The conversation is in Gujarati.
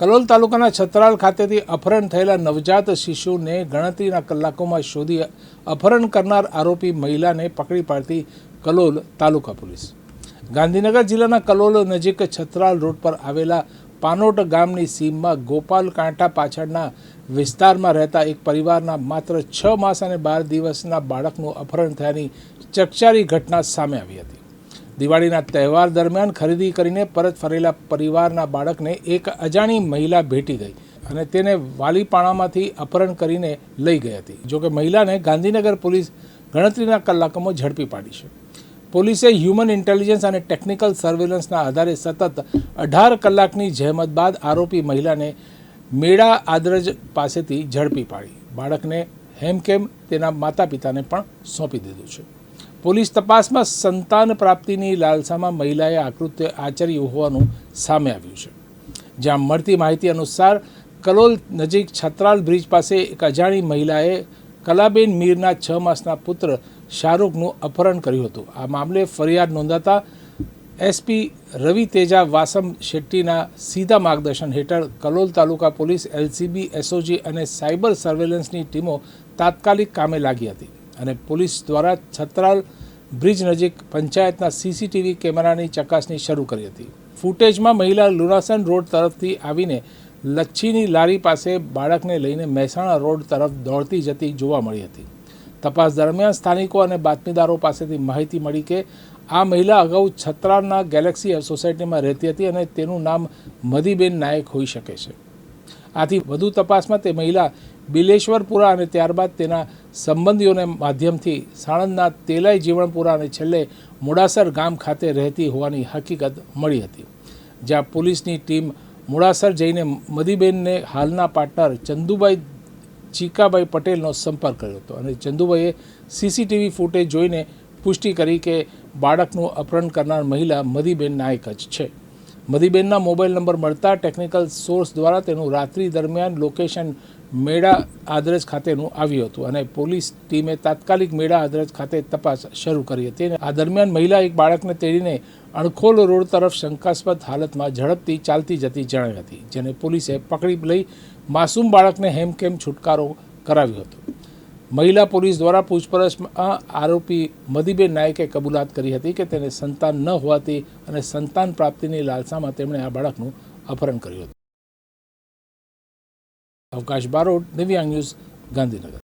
કલોલ તાલુકાના છત્રાલ ખાતેથી અપહરણ થયેલા નવજાત શિશુને ગણતરીના કલાકોમાં શોધી અપહરણ કરનાર આરોપી મહિલાને પકડી પાડતી કલોલ તાલુકા પોલીસ. ગાંધીનગર જિલ્લાના કલોલ નજીક છત્રાલ રોડ પર આવેલા પાનોટ ગામની સીમમાં ગોપાલ કાંઠા પાછળના વિસ્તારમાં રહેતા એક પરિવારના માત્ર છ માસ અને બાર દિવસના બાળકનું અપહરણ થયાની ચકચારી ઘટના સામે આવી હતી. દિવાળીના તહેવાર દરમિયાન ખરીદી કરીને પરત ફરેલા પરિવારના બાળકને એક અજાણી મહિલા ભેટી ગઈ અને તેને વાલીપાણામાંથી અપહરણ કરીને લઈ ગઈ હતી. જોકે મહિલાને ગાંધીનગર પોલીસ ગણતરીના કલાકોમાં ઝડપી પાડી છે. પોલીસે હ્યુમન ઇન્ટેલિજન્સ અને ટેકનિકલ સર્વેલન્સના આધારે સતત અઢાર કલાકની જહેમત બાદ આરોપી મહિલાને મેળા આદરજ પાસેથી ઝડપી પાડી. બાળકને હેમકેમ તેના માતા પિતાને પણ સોંપી દીધું છે. પોલીસ તપાસમાં સંતાન પ્રાપ્તિની લાલસામાં મહિલાએ આકૃત્ય આચર્યું હોવાનું સામે આવ્યું છે. જ્યાં મળતી માહિતી અનુસાર કલોલ નજીક છત્રાલ બ્રિજ પાસે એક અજાણી મહિલાએ કલાબેન મીરના છ માસના પુત્ર શાહરૂખનું અપહરણ કર્યું હતું. આ મામલે ફરિયાદ નોંધાતા એસપી રવિ તેજા વાસમ શેટ્ટીના સીધા માર્ગદર્શન હેઠળ Kalol taluka police, LCB, SOG અને સાયબર સર્વેલન્સની ટીમો તાત્કાલિક કામે લાગી હતી અને પોલીસ દ્વારા છત્રાલ બ્રિજ નજીક પંચાયતના સીસીટીવી કેમેરાની ચકાસણી શરૂ કરી હતી. ફૂટેજમાં મહિલા લુનાસન રોડ તરફથી આવીને લચ્છીની લારી પાસે બાળકને લઈને મહેસાણા રોડ તરફ દોડતી જતી જોવા મળી હતી. તપાસ દરમિયાન સ્થાનિકો અને બાતમીદારો પાસેથી માહિતી મળી કે આ મહિલા અગાઉ છત્રાલના ગેલેક્સી સોસાયટીમાં રહેતી હતી અને તેનું નામ મધીબેન નાયક હોઈ શકે છે. આથી વધુ તપાસમાં તે મહિલા બિલેશ્વરપુરા અને ત્યારબાદ તેના સંબંધીઓને માધ્યમથી સાણંદના તેલાઈ જીવણપુરા અને છેલ્લે મોડાસર ગામ ખાતે રહેતી હોવાની હકીકત મળી હતી, જ્યાં પોલીસની ટીમ મોડાસર જઈને મદીબેનને હાલના પાર્ટનર ચંદુભાઈ ચીકાભાઈ પટેલનો સંપર્ક કર્યો હતો અને ચંદુભાઈએ સીસીટીવી ફૂટેજ જોઈને પુષ્ટિ કરી કે બાળકનું અપહરણ કરનાર મહિલા મધીબેન નાયક જ છે. મધીબેનના મોબાઈલ નંબર મળતા ટેકનિકલ સોર્સ દ્વારા તેનું રાત્રિ દરમિયાન લોકેશન મેળા આદરજ ખાતેનું આવ્યું હતું અને પોલીસ ટીમે તાત્કાલિક મેળા આદરજ ખાતે તપાસ શરૂ કરી હતી આ દરમિયાન મહિલા એક બાળકને તેડીને અણખોલ રોડ તરફ શંકાસ્પદ હાલતમાં ઝડપથી ચાલતી જતી જણાઈ હતી, જેને પોલીસે પકડી લઈ માસૂમ બાળકને હેમકેમ છુટકારો કરાવ્યો હતો. મહિલા પોલીસ દ્વારા પૂછપરછમાં આરોપી મધીબેન નાયકે કબૂલાત કરી હતી કે તેને સંતાન ન હોવાથી અને સંતાન પ્રાપ્તિની લાલસામાં તેમણે આ બાળકનું અપહરણ કર્યું હતું. અવકાશ બારોટ દિવ્યાંગ ન્યૂઝ ગાંધીનગર